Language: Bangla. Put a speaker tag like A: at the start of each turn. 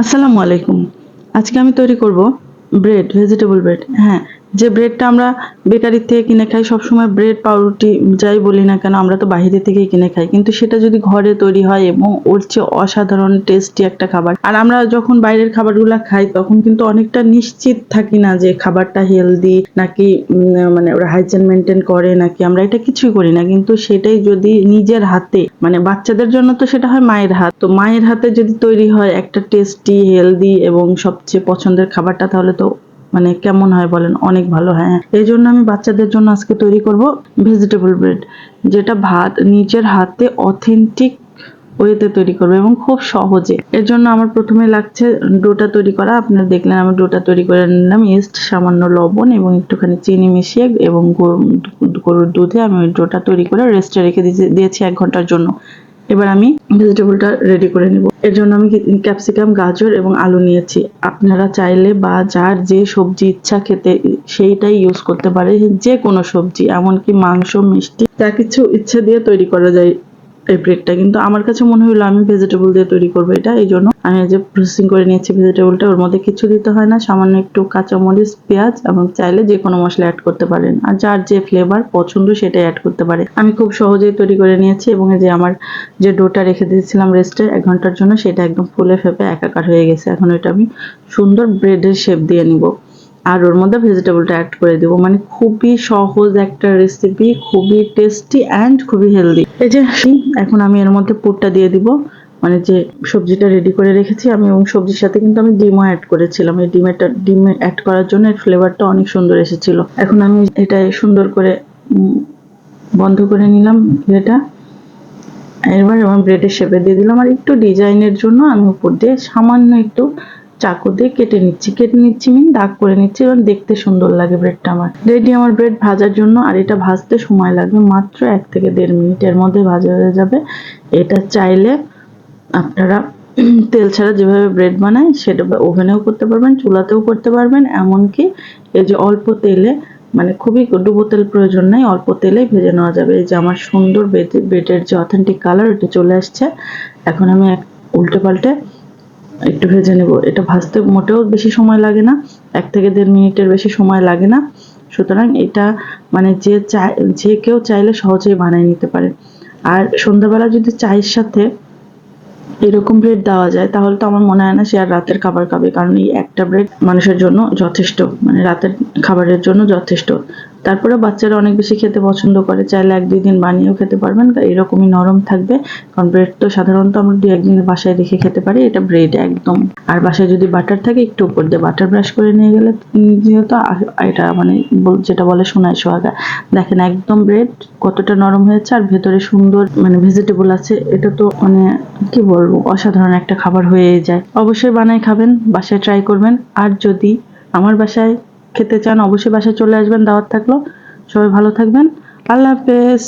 A: আসসালামু আলাইকুম। আজকে আমি তৈরি করব ব্রেড ভেজিটেবল ব্রেড হ্যাঁ যে ব্রেডটা আমরা বেকারির থেকে কিনে খাই, সবসময় ব্রেড পাউরুটি, যাই বলি না কেন, আমরা তো বাইরে থেকেই কিনে খাই। কিন্তু সেটা যদি ঘরে তৈরি হয় এবং ওর চেয়ে অসাধারণ টেস্টি একটা খাবার। আর আমরা যখন বাইরের খাবারগুলো খাই, তখন কিন্তু অনেকটা নিশ্চিত থাকি না যে খাবারটা হেলদি নাকি মানে ওরা হাইজেন মেনটেন করে নাকি, আমরা এটা কিছুই করি না। কিন্তু সেটাই যদি নিজের হাতে মানে বাচ্চাদের জন্য তো সেটা হয় মায়ের হাত। তো মায়ের হাতে যদি তৈরি হয় একটা টেস্টি হেলদি এবং সবচেয়ে পছন্দের খাবারটা, তাহলে তো মানে কেমন হয় বলেন, অনেক ভালো হ্যাঁ এই জন্য আমি বাচ্চাদের জন্য আজকে তৈরি করব ভেজিটেবল ব্রেড যেটা ভাত, নিজের হাতে অথেন্টিক ওয়েতে তৈরি করব এবং খুব সহজে। এর জন্য আমার প্রথমে লাগছে ডোটা তৈরি করা, আপনারা দেখলেন আমি ডোটা তৈরি করে নিলাম ইস্ট সামান্য লবণ এবং একটুখানি চিনি মিশিয়ে এবং গরু- গরুর দুধে আমি ওই ডোটা তৈরি করে রেস্টে রেখে দিয়েছি এক ঘণ্টার জন্য। এবার আমি ভেজিটেবলটা রেডি করে নেব। এর জন্য আমি ক্যাপসিকাম গাজর এবং আলু নিয়েছি। আপনারা চাইলে বা যার যে সবজি ইচ্ছা খেতে সেইটাই ইউজ করতে পারে, যে কোনো সবজি, এমনকি মাংস, মিষ্টি, যা কিছু ইচ্ছা দিয়ে তৈরি করা যায়। এই ব্রেডটা কিন্তু আমার কাছে মনে হলো আমি ভেজিটেবল দিয়ে তৈরি করব এটা, এই জন্য আমি যে প্রসেসিং করে নিয়েছি ভেজিটেবলটা ওর মধ্যে কিছু দিতে হয় না, সামান্য একটু কাঁচামরিচ, পেঁয়াজ এবং চাইলে যে কোনো মশলা অ্যাড করতে পারেন। আর যার যে ফ্লেভার পছন্দ সেটাই অ্যাড করতে পারে। আমি খুব সহজেই তৈরি করে নিয়েছি এবং এই যে আমার যে ডোটা রেখে দিয়েছিলাম রেস্টে এক ঘণ্টার জন্য, সেটা একদম ফুলে ফেপে একাকার হয়ে গেছে। এখন এটা আমি সুন্দর ব্রেডের শেপ দিয়ে নিব। আর ওর মধ্যে ভেজিটেবলটা অ্যাড করে দেবো। মানে খুবই সহজ একটা রেসিপি খুবই টেস্টি অ্যান্ড খুবই হেলদি এই যে এখন আমি এর মধ্যে পুরটা দিয়ে দিব। মানে যে সবজিটা রেডি করে রেখেছি, আমি এবং সবজির সাথে কিন্তু আমি ডিমও অ্যাড করেছিলাম। এই ডিমেরটা ডিম অ্যাড করার জন্য এর ফ্লেভারটা অনেক সুন্দর এসেছিল। এখন আমি এটা সুন্দর করে বন্ধ করে নিলাম এটা এবার আমার ব্রেডের শেপে দিয়ে দিলাম। আর একটু ডিজাইনের জন্য আমি উপর দিয়ে সামান্য একটু চাকু দিয়ে কেটে নিচ্ছি কেটে নিচ্ছি মিন দাগ করে নিচ্ছি এবং দেখতে সুন্দর লাগে ব্রেডটা আমার। রেডি আমার ব্রেড ভাজার জন্য, আর এটা ভাজতে সময় লাগবে মাত্র এক থেকে দেড় মিনিটের মধ্যে ভাজা হয়ে যাবে। এটা চাইলে আপনারা তেল ছাড়া যেভাবে ব্রেড বানায়, সেটা ওভেনেও করতে পারবেন, চুলাতেও করতে পারবেন, এমনকি এই যে অল্প তেলে মানে খুবই ডুবো তেল প্রয়োজন নাই, অল্প তেলেই ভেজে নেওয়া যাবে। এই যে আমার সুন্দর ব্রেডের যে অথেন্টিক কালার এটা চলে আসছে। এখন আমি এক উল্টে পাল্টে একটু ভেজে নেব। এটা ভাজতে মোটেও বেশি সময় লাগে না, এক থেকে দেড় মিনিটের বেশি সময় লাগে না। সুতরাং এটা মানে যে চাই, যে কেউ চাইলে সহজেই বানিয়ে নিতে পারে। আর সন্ধ্যাবেলা যদি চায়ের সাথে এরকম ব্রেড দেওয়া যায়, তাহলে তো আমার মনে হয় না সে আর রাতের খাবার খাবে। কারণ এই একটা ব্রেড মানুষের জন্য যথেষ্ট মানে রাতের খাবারের জন্য যথেষ্ট। তারপরে বাচ্চারা অনেক বেশি খেতে পছন্দ করে, চাইলে এক দুই দিন বানিয়েও খেতে পারবেন এরকমই নরম থাকবে। কারণ ব্রেড তো সাধারণত আমরা দু একদিন বাসায় রেখে খেতে পারি, এটা ব্রেড একদম। আর বাসায় যদি বাটার থাকে, একটু উপর দিয়ে বাটার ব্রাশ করে নিয়ে গেলে যেহেতু এটা মানে যেটা বলে সোনায় সোহাগা, দেখেন একদম ব্রেড কতটা নরম হয়েছে আর ভেতরে সুন্দর মানে ভেজিটেবল আছে, এটা তো মানে কি বলব, অসাধারণ একটা খাবার হয়ে যায়। অবশ্যই বানায় খাবেন, বাসায় ট্রাই করবেন। আর যদি আমার বাসায় খেতে চান অবশ্যই বাসায় চলে আসবেন দাওয়াত থাকল। সবাই ভালো থাকবেন। আল্লাহ হাফেজ।